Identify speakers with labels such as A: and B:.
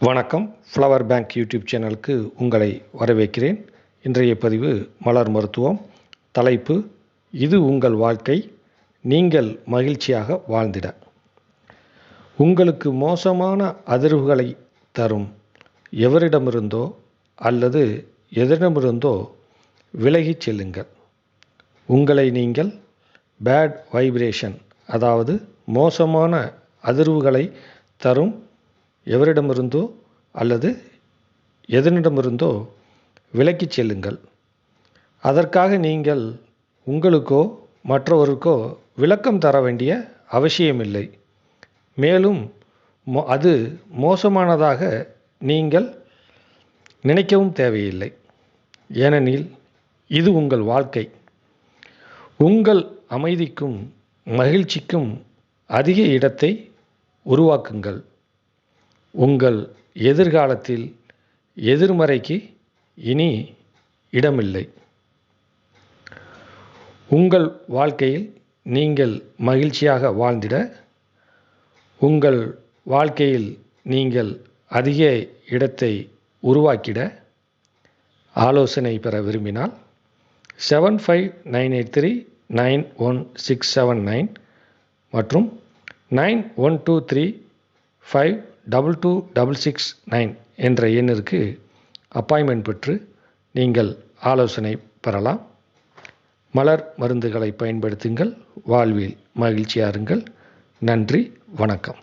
A: வணக்கம். Flower bank YouTube சேனலுக்கு உங்களை வரவேற்கிறேன். இன்றைய பதிவு மலர் மருத்துவம். தலைப்பு இது உங்கள் வாழ்க்கை. நீங்கள் மகிழ்ச்சியாக வாழ்ந்திட. உங்களுக்கு மோசமான அதிர்வுகளை தரும் எவரிடமிருந்தோ அல்லது எதனிடமிருந்தோ விலகிச் செல்லுங்கள். உங்களை நீங்கள் பேட் வைப்ரேஷன் அதாவது மோசமான அதிர்வுகளை தரும் எவரிடமிருந்தோ அல்லது எதனிடமிருந்தோ விலக்கிச் செல்லுங்கள். அதற்காக நீங்கள் உங்களுக்கோ மற்றவருக்கோ விளக்கம் தர வேண்டிய அவசியமில்லை. மேலும் மோ அது மோசமானதாக நீங்கள் நினைக்கவும் தேவையில்லை. ஏனெனில் இது உங்கள் வாழ்க்கை. உங்கள் அமைதிக்கும் மகிழ்ச்சிக்கும் அதிக இடத்தை உருவாக்குங்கள். உங்கள் எதிர்காலத்தில் எதிர்மறைக்கு இனி இடமில்லை. உங்கள் வாழ்க்கையில் நீங்கள் மகிழ்ச்சியாக வாழ்ந்திட உங்கள் வாழ்க்கையில் நீங்கள் அதிக இடத்தை உருவாக்கிட ஆலோசனை பெற விரும்பினால் seven five nine eight three nine one six seven nine மற்றும் nine one two three five double two double six nine என்ற எண்ணிற்கு அப்பாயின்மெண்ட் பெற்று நீங்கள் ஆலோசனை பெறலாம். மலர் மருந்துகளை பயன்படுத்துங்கள். வாழ்வில் மகிழ்ச்சியாருங்கள் நன்றி வணக்கம்.